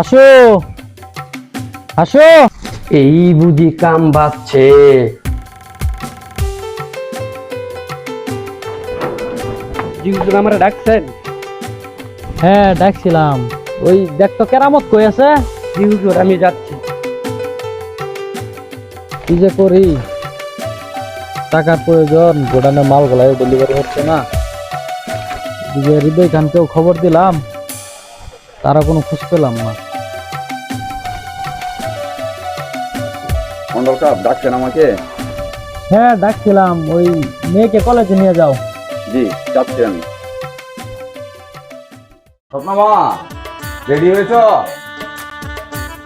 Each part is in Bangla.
আসো। আসো। এই বুঝি কাম আমরা ডাকছেন? হ্যাঁ ডাকছিলাম। ওই দেখ তো কেরামত কই আছে? আমি যাচ্ছি। কি যে করি? টাকার প্রয়োজন গোডানে মালগুলাই ডেলিভারি হচ্ছে না। হৃদয় খানকেও খবর দিলাম তারা কোনো খোঁজ পেলাম না। মন্ডল সাহেব ডাকছেন আমাকে? হ্যাঁ ডাকছিলাম। ওই মেয়েকে কলেজে নিয়ে যাও। জি যাচ্ছি আমি। স্বপ্নমা রেডি হয়েছ?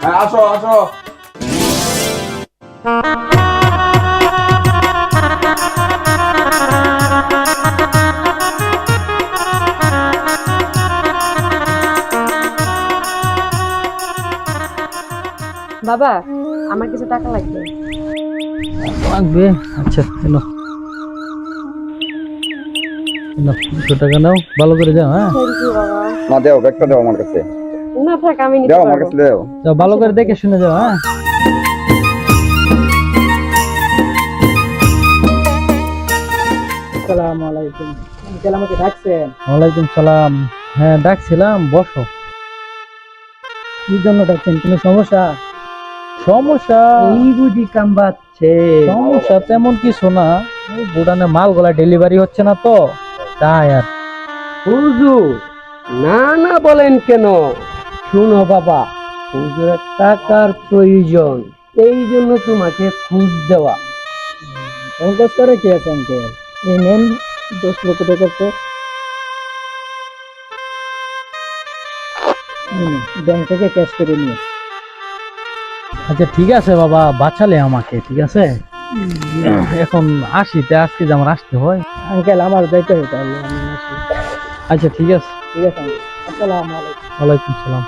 হ্যাঁ আসো আসো। বাবা আমার কিছু টাকা লাগবে। লাগবে? আচ্ছা এনো এনো, দুশো টাকা নাও ভালো করে যাও হ্যাঁ? থ্যাংক ইউ বাবা। না দেও ব্যাগটা দেও আমার কাছে। না থাক আমি নিতে দেও আমার কাছে দেও। যাও ভালো করে দেখে শুনে যাও হ্যাঁ? আসসালামু আলাইকুম। আঙ্কেল আমাকে ডাকছেন? ওয়ালাইকুম সালাম। হ্যাঁ ডাকছিলাম বসো। কি জন্য ডাকছেন? কোনো সমস্যা? সমস্যা? এই বুঝি কাম বাচ্ছে সমস্যা তেমন কিছু না। মালগুলা ডেলিভারি হচ্ছে না তো। তাই আর। হুজুর না না বলেন কেন? শুনো বাবা হুজুরের টাকার প্রয়োজন এই জন্য তোমাকে খুঁজ দেওয়া। করে কি আছে এই নেন দশ লক্ষ টাকা তো। ব্যাংক থেকে ক্যাশ করে নিয়ে আচ্ছা ঠিক আছে বাবা বাঁচালে আমাকে ঠিক আছে? এখন আসিতে আজকে যে আমার আসতে হয়। আঙ্কেল আমার যাইতে হবে তাহলে আমি আসি। আচ্ছা ঠিক আছে। ঠিক আছে আসসালামু আলাইকুম। ওয়ালাইকুম সালাম।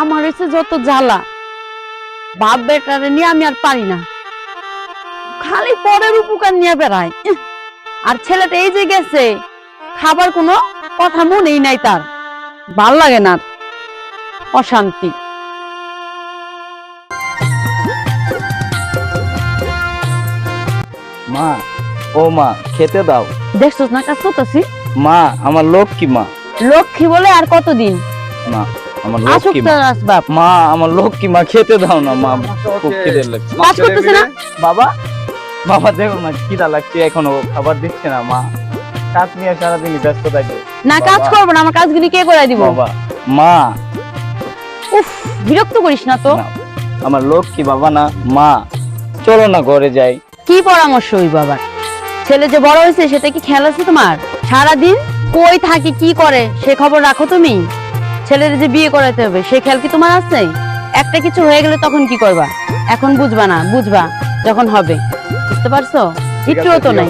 আমার হচ্ছে যত জ্বালা বাপ বেটারে নিয়ে আমি আর পারি না। খালি পরের উপকার নিয়ে বেড়ায় আর ছেলেটা এই যে গেছে খাবার কোনো কথা মনেই নাই তার। ভালো লাগে না। অশান্তি। মা ও মা খেতে দাও। দেখছস না কাজ করতেছি। মা আমার লক্ষ্মী মা। লক্ষ্মী বলে আর কতদিন? মা আমার লক্ষ্মী মা। তার আসবাব। মা আমার লক্ষ্মী মা খেতে দাও না মা। খুব খিদে লাগছে। কাজ করতেছে না? বাবা বাবা দেখো না খিদা লাগছে। এখনও খাবার দিচ্ছে না মা। কাজ নিয়ে সারাদিন ব্যস্ত থাকে। না কাজ বাবা। করব না আমার কাজগুলি কে করে দিব? বাবা মা। উফ বিরক্ত করিস না তো। আমার লক্ষ্মী বাবা না মা। চলো না ঘরে যাই। কি পরামর্শ ওই বাবার? ছেলে যে বড় হয়েছে সেটা কি খেয়াল আছে তোমার? সারাদিন কই থাকে কি করে সে খবর রাখো তুমি। ছেলের যে বিয়ে করাতে হবে সে খেয়াল কি তোমার আছে? একটা কিছু হয়ে গেলে তখন কি করবা? এখন বুঝবা না বুঝবা যখন হবে। বুঝতে পারছ? ঠিক তো নাই।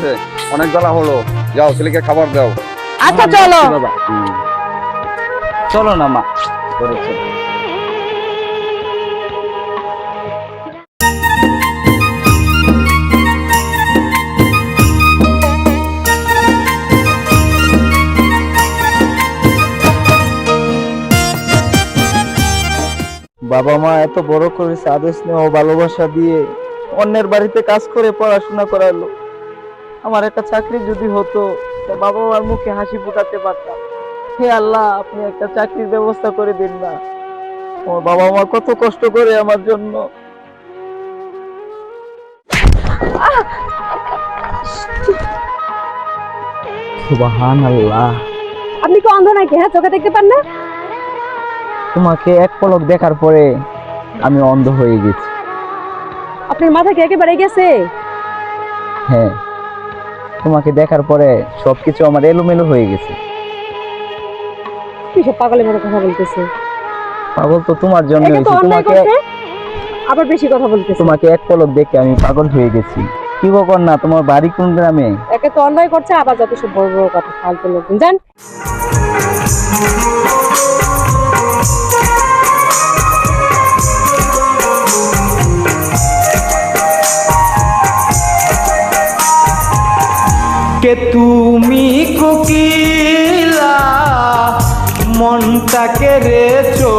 অনেক জ্বালা হলো। যাও ছেলেকে খাবার দাও। আচ্ছা চলো। বাবা চলো না মা। বাবা মা এত বড় করেছে আদেশ স্নেহ ভালোবাসা দিয়ে অন্যের বাড়িতে কাজ করে পড়াশোনা করালো। আমার একটা চাকরি যদি হতো বাবা মার মুখে হাসি ফুটাতে পারতাম। হে আল্লাহ আপনি একটা চাকরির ব্যবস্থা করে দিন না। আমার বাবা মা কত কষ্ট করে আমার জন্য। সুবাহান আল্লাহ আপনি কি অন্ধ নাকি? হ্যাঁ চোখে দেখতে পান না? তোমাকে এক পলক দেখার পরে আমি অন্ধ হয়ে গেছি। আপনার মাথা কি একেবারে গেছে? হ্যাঁ। তোমাকে দেখার পরে সবকিছু আমার এলোমেলো হয়ে গেছে। কি সব পাগলের মতো কথা বলতেছে? পাগল তো তোমার জন্য হয়েছে। তোমাকে আবার বেশি কথা বলতেছে। তোমাকে এক পলক দেখে আমি পাগল হয়ে গেছি। কি বকর না তোমার বাড়ি কোন গ্রামে? একে তো অন্যায় করছে আবার যত সব বড় বড় কথা ফালতু লোকজন। জান? মনটাকে রেছো,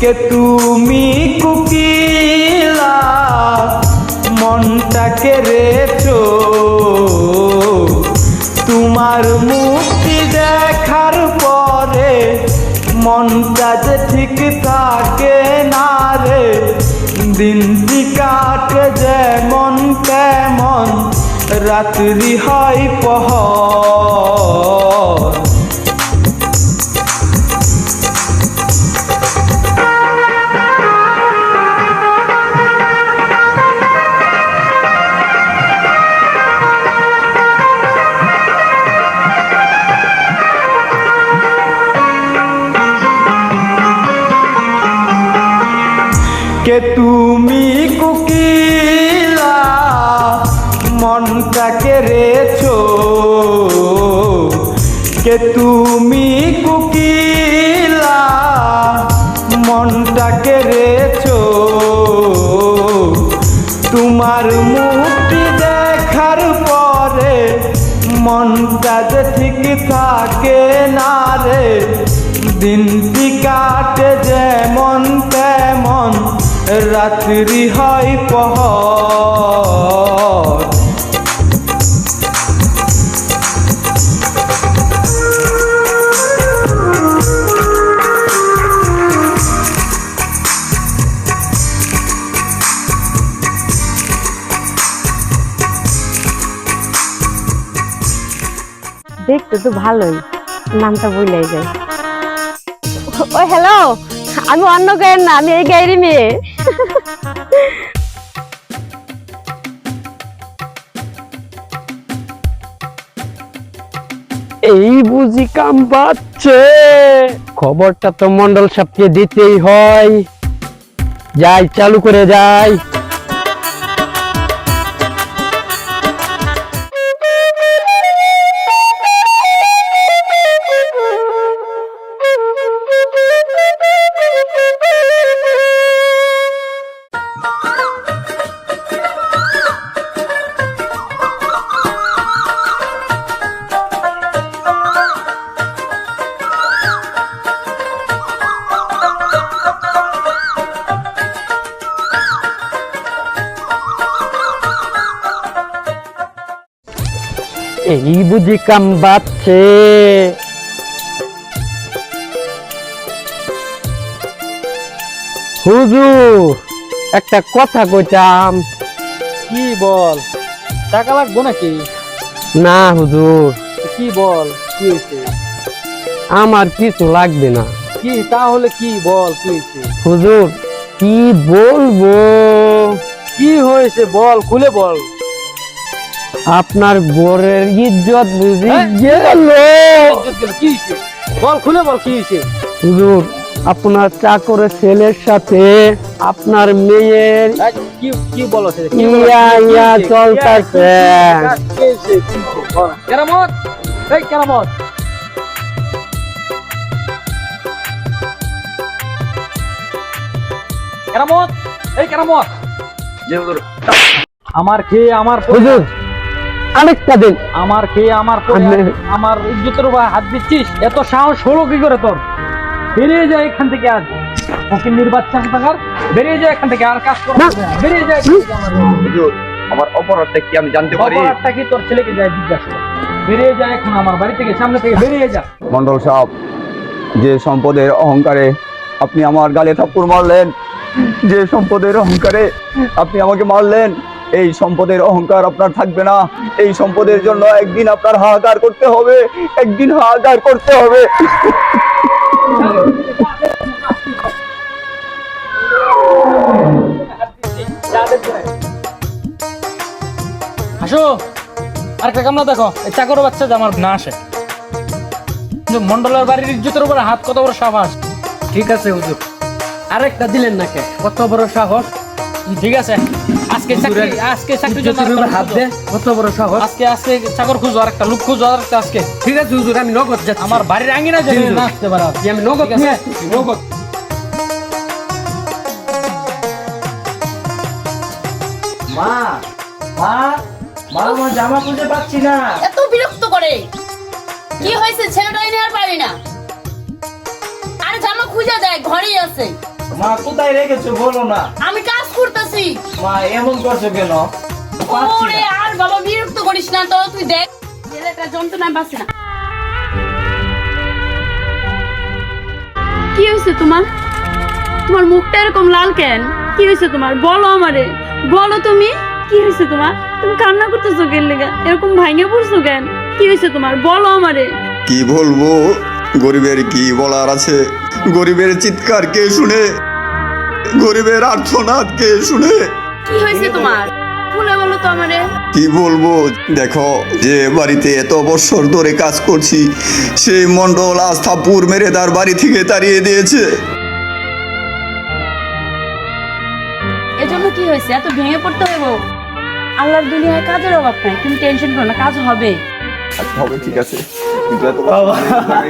কে তুমি কুকিলা, মনটাকে রেছো, তোমার মুক্তি দেখার পরে মনটা যে ঠিক থাকে না রে দিনটি কাটে যেমন তেমন, রাত্রি হয় পহর। কে তুমি কুকিলা? মনটাকে রেছো। কে তুমি কুকিলা? মনটাকে রেছো। তোমার মুক্তি দেখার পরে মনটা যে ঠিক থাকে না রে। দিনটি কাটে যেমন তেমন রাত্রি হয় পহর। দেখতে তো ভালোই, নামটা বললেই যায় ও হ্যালো আমি অন্য গায়ের না, আমি এই গায়েরই মেয়ে। এই বুঝি কাম পাচ্ছে। খবরটা তো মন্ডল সাপকে দিতেই হয়। যাই চালু করে যাই। বুঝি কাম বাচ্ছে হুজুর একটা কথা কইতাম। কি বল? টাকা লাগবো নাকি? না হুজুর। কি বল? কি হয়েছে? আমার কিছু লাগবে না। কি? তাহলে কি বল? কি হয়েছে? হুজুর কি বলব? কি হয়েছে বল? খুলে বল। আপনার গোরের ইজ্জত বুঝি? গেল কি বল খুলে বল কি হয়েছে হুজুর আপনার চাকরের ছেলের সাথে আপনার মেয়ের কি কি বলো কি ইয়া ইয়া? চলতেছে। কি? কি। কেরামত? এই কেরামত। কেরামত? এই কেরামত। আমার খেয়ে আমার হুজুর আরেকটা দিন আমার খেয়ে আমার আমার ইজ্জতের উপর হাত দিচ্ছিস? এত সাহস হলো কি করে তোর? বেরিয়ে যায় এখান থেকে আজ। ওকে নির্বাচন থাকার। বেরিয়ে যায় এখান থেকে আর কাজ করো না। না। বেরিয়ে যায় আমার অপরাধটা কি আমি জানতে পারি? অপরাধটা কি তোর ছেলেকে যায় জিজ্ঞাসা বেরিয়ে যায় এখন আমার বাড়ি থেকে সামনে থেকে বেরিয়ে যা। মন্ডল সাহেব যে সম্পদের অহংকারে আপনি আমার গালে থাপ্পড় মারলেন যে সম্পদের অহংকারে আপনি আমাকে মারলেন এই সম্পদের অহংকার আপনার থাকবে না। এই সম্পদের জন্য একদিন আপনার হাহাকার করতে হবে। একদিন হাহাকার করতে হবে। আসো। আরেকটা কামনা দেখো। এই চাকর বাচ্চা যে আমার না আসে। কিন্তু মন্ডলের বাড়ির ইজ্জতের উপরে হাত কত বড় সাহস। ঠিক আছে হুজুর। আরেকটা দিলেন না কে কত বড় সাহস? ঠিক আছে। আজকে চাকরি আজকে চাকরি জন্য ইজ্জতের উপর আরেকটা হাত দে কত বড় সাহস। আজকে আজকে চাকর খুঁজো আরেকটা লোক খুঁজো আরেকটা আজকে। ঠিক আছে হুজুর আমি নগদ যাচ্ছি। আমার বাড়ির আঙ্গিনা যাবে না আসতে পারা আমি নগদ ঠিক আছে? নিয়ে আসছি, নগদ। মা মা মা আমার জামা খুঁজে পাচ্ছি না। এত বিরক্ত করে। কি হয়েছে? ছেলেটা এনে আর পারি না। আরে জামা খুঁজে দেয় ঘরেই আছে। মা কোথায় রেখেছো? বলো না। আমি কাজ করতেছি। মা এমন করছ কেন? ওরে আর বাবা বিরক্ত করিস না তো তুই দেখ। ছেলেটা যন্ত্রণায় পাচ্ছি না। কি হয়েছে তোমার? তোমার মুখটা এরকম লাল কেন? কি হয়েছে তোমার? বলো আমারে। বলো তুমি কি হয়েছে তোমার? তুমি কান্না করতেছো কেন লেগা? এরকম ভাঙে পড়ছো কেন? কি হয়েছে তোমার? বলো আমারে। কি বলব? গরিবের কি বলার আছে? গরিবের চিৎকার কে শুনে? গরিবের আর্থনাদ কে শুনে? কি হয়েছে তোমার? খুলে বলো তো আমারে। কি বলব? দেখো যে বাড়িতে এত বছর ধরে কাজ করছি সেই মন্ডল আস্থাপুর মেরে তার বাড়ি থেকে তাড়িয়ে দিয়েছে। এজন্য কি হয়েছে? এত ভেঙে পড়তে হবে আল্লাহর দুনিয়ায় কাজের অভাব নাই তুমি টেনশন করো না কাজ হবে। আচ্ছা হবে ঠিক আছে? কিন্তু এত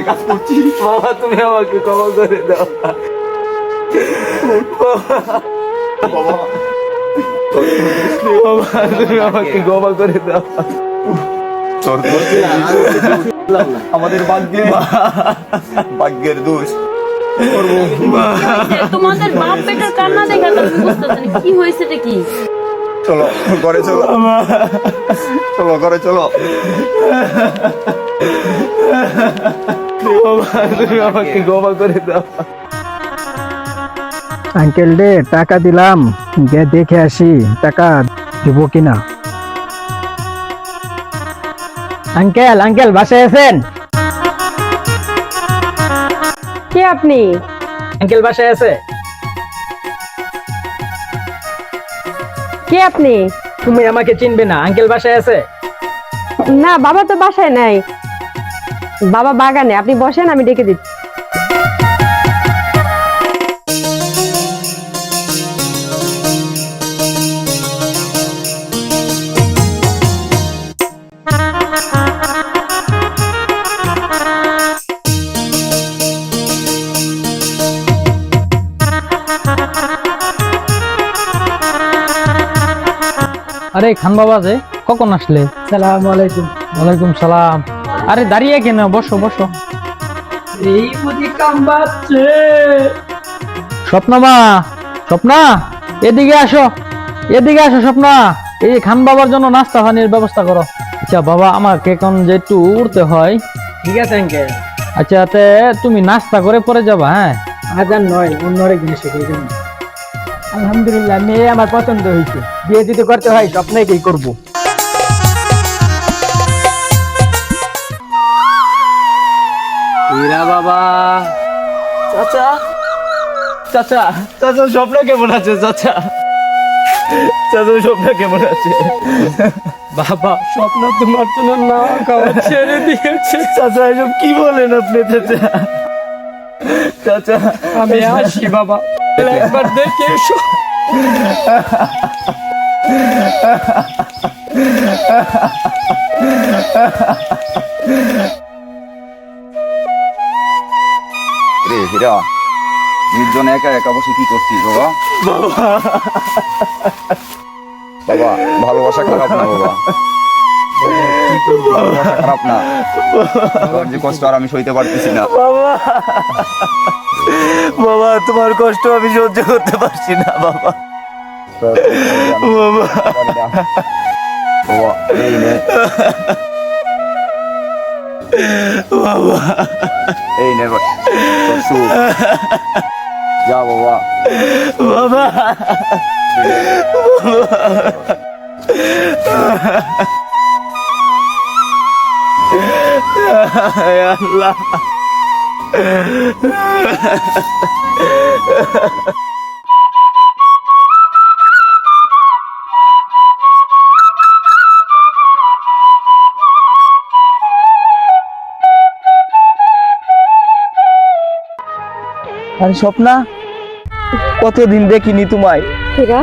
কাজ করছি। বাবা তুমি আমাকে ক্ষমা করে দাও। বাবা তুমি আমাকে ক্ষমা করে দাও। আমাদের ভাগ্যে ভাগ্যের দোষ। তোমাদের বাপ বেটার কান্না দেখা কি হয়েছে কি? চলো ঘরে চলো। চলো ঘরে চলো। আমাকে ক্ষমা করে দাও। আঙ্কেল রে টাকা দিলাম। গিয়ে দেখে আসি টাকা দিব কিনা। আঙ্কেল আঙ্কেল বাসায় আছেন? কে আপনি? আঙ্কেল বাসায় আছে? কে আপনি? তুমি আমাকে চিনবে না আঙ্কেল বাসায় আছে? না বাবা তো বাসায় নাই। বাবা বাগানে আপনি বসেন আমি ডেকে দিচ্ছি। আরে খান বাবা যে কখন আসলে? সালাম আলাইকুম। ওয়ালাইকুম সালাম। আরে দাঁড়িয়ে কেন? বসো বসো। এই বুঝি কাম বাচ্ছে স্বপ্না এদিকে আসো এদিকে আসো স্বপ্না। এই খান বাবার জন্য নাস্তা পানির ব্যবস্থা করো। আচ্ছা বাবা আমাকে এখন যে একটু উড়তে হয়। ঠিক আছে আঙ্কেল। আচ্ছা তে তুমি নাস্তা করে পরে যাবা হ্যাঁ? হাজার নয় অন্য আরেক জিনিস আলহামদুলিল্লাহ মেয়ে আমার পছন্দ হয়েছে। বিয়ে যদি করতে হয় স্বপ্নে কি করব। হীরা বাবা। চাচা। চাচা চাচা স্বপ্ন কেমন আছে চাচা? চাচা স্বপ্ন কেমন আছে? বাবা স্বপ্ন তোমার জন্য না খাওয়া ছেড়ে দিয়েছে। চাচা এসব কি বলেন আপনি চাচা? চাচা আমি আসি বাবা। একবার দেখে এসো রে হীরা নির্জন একা একা বসে কি করছিস বাবা বাবা ভালোবাসা খারাপ না বাবা খারাপ না যে কষ্ট আর আমি সইতে পারতেছি না বাবা বাবা তোমার কষ্ট আমি সহ্য করতে পারছি না বাবা। বাবা। বাবা। এই আরে স্বপ্না কতদিন দেখিনি তোমায়? হীরা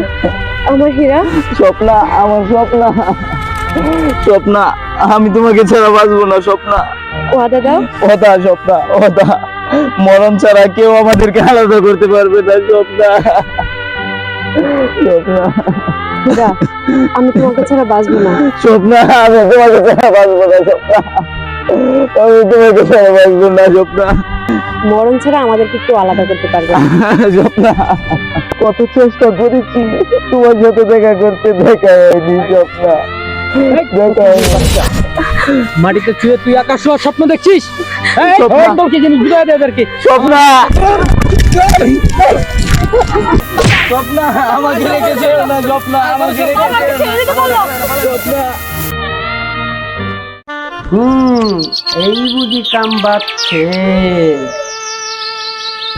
আমার হীরা। স্বপ্না আমার স্বপ্না। স্বপ্না আমি তোমাকে ছাড়া বাঁচবো না স্বপ্না। ওয়াদা দাও। স্বপ্না ওদা মরণ ছাড়া কেউ আমাদেরকে আলাদা করতে পারবে না স্বপ্না স্বপ্না আমি তোমাকে ছাড়া বাঁচবো না। স্বপ্না আমি তোমাকে ছাড়া বাঁচবো না স্বপ্না আমি তোমাকে ছাড়া বাঁচবো না স্বপ্না মরণ ছাড়া আমাদেরকে কেউ আলাদা করতে পারবে না। স্বপ্না কত চেষ্টা করেছি তোমার সাথে দেখা করতে দেখা হয়নি স্বপ্না দেখা হয়নি মাটিতে শুয়ে তুই আকাশ ছোঁয়ার স্বপ্ন দেখছিস? কি জিনিস এদেরকে স্বপ্না। স্বপ্না আমাকে রেখে যেও না স্বপ্না আমাকে রেখে যেও না হুম এই বুঝি কাম বাচ্ছে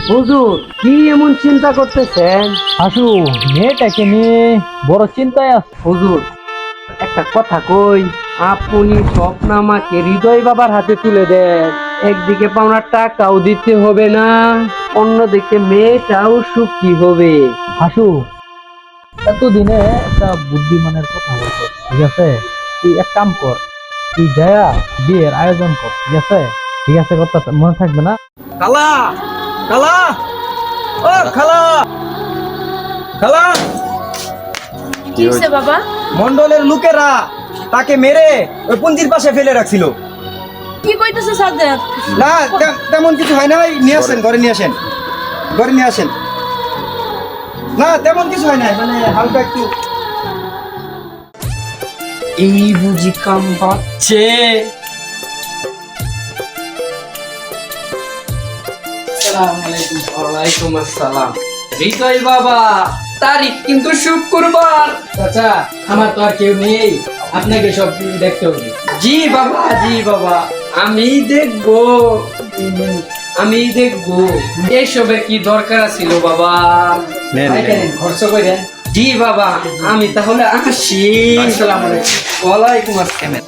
হুজুর কি এমন চিন্তা করতেছেন? হাসু মেয়েটাকে নিয়ে বড় চিন্তায় আছে। হুজুর একটা কথা কই আপনি স্বপ্ন আমাকে হৃদয় বাবার হাতে তুলে দেন। একদিকে পাওনার টাকাও দিতে হবে না অন্যদিকে মেয়েটাও সুখী হবে। হাসু এতদিনে একটা বুদ্ধিমানের কথা বলতো ঠিক আছে? তুই এক কাম কর তুই যায়া বিয়ের আয়োজন কর ঠিক আছে? ঠিক আছে কথা মনে থাকবে না? খালা খালা ও খালা খালা। কি হয়েছে বাবা? মন্ডলের লোকেরা তাকে মেরে ওই পুঞ্জির পাশে ফেলে রাখছিল। কি কইতেছে সাজ্জাদ? না তেমন কিছু হয় না ওই নিয়ে আসেন ঘরে নিয়ে আসেন। ঘরে নিয়ে আসেন। না তেমন কিছু হয় না মানে হালকা একটু। এই বুঝি কাম বাচ্ছে ওয়ালাইকুম আসসালাম। হৃদয় বাবা। তারিখ কিন্তু শুক্রবার। আচ্ছা আমার তো আর কেউ নেই। আপনাকে সব দেখতে হবে। জি বাবা জি বাবা। আমি দেখব। আমি দেখব। এসবের কি দরকার ছিল বাবা? খরচ করেন জি বাবা আমি তাহলে আসি। আসসালামু আলাইকুম। ওয়ালাইকুম আসসালাম।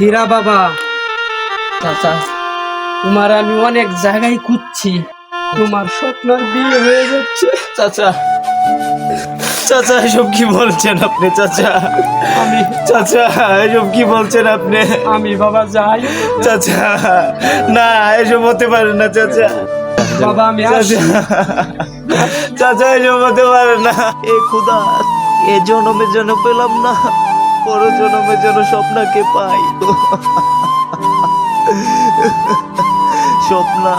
হীরা বাবা। চাচা তোমার আমি অনেক জায়গায় খুঁজছি। তোমার স্বপ্নের বিয়ে হয়ে যাচ্ছে। চাচা চাচা এসব কি বলছেন আপনি চাচা? আমি চাচা এসব কি বলছেন আপনি? আমি বাবা যাই। চাচা না এসব হতে পারে না চাচা। বাবা আমি চাচা এসব হতে পারে না। এ খুদা এ জনমে যেন পেলাম না। পর জনমে যেন স্বপ্নাকে পাই। স্বপ্না।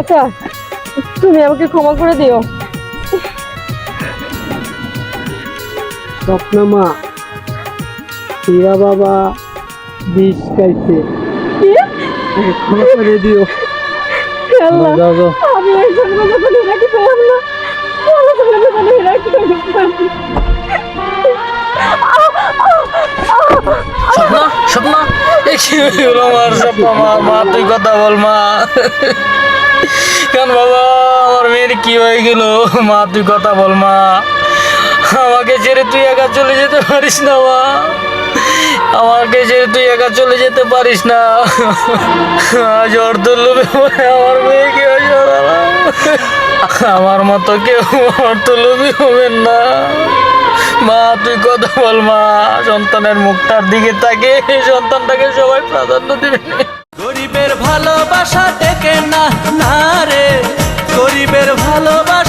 চাচা তুমি আমাকে ক্ষমা করে দিও। স্বপ্না মা হীরা বাবা বিষ খাইছে। ক্ষমা করে দিও। আমি জন্ম যখন পেলাম না কি আমার স্বপ্না মা মা তুই কথা বল মা। কেন বাবা, আমার মেয়ের কি হয়ে গেল? মা, তুই কথা বল, মা। আমাকে ছেড়ে তুই একা চলে যেতে পারিস না, মা। আমাকে ছেড়ে তুই একা চলে যেতে পারিস না। আজ অর্থলোভে পড়ে আমার মেয়েকে সরালাম। আমার মতো কেউ অর্থলোভী হবেন না। মা, তুই কথা বল, মা। সন্তানের মুখটার দিকে তাকে সন্তানটাকে সবাই প্রাধান্য দিবে। ভালোবাসা টেকে না না রে। গরিবের ভালোবাসা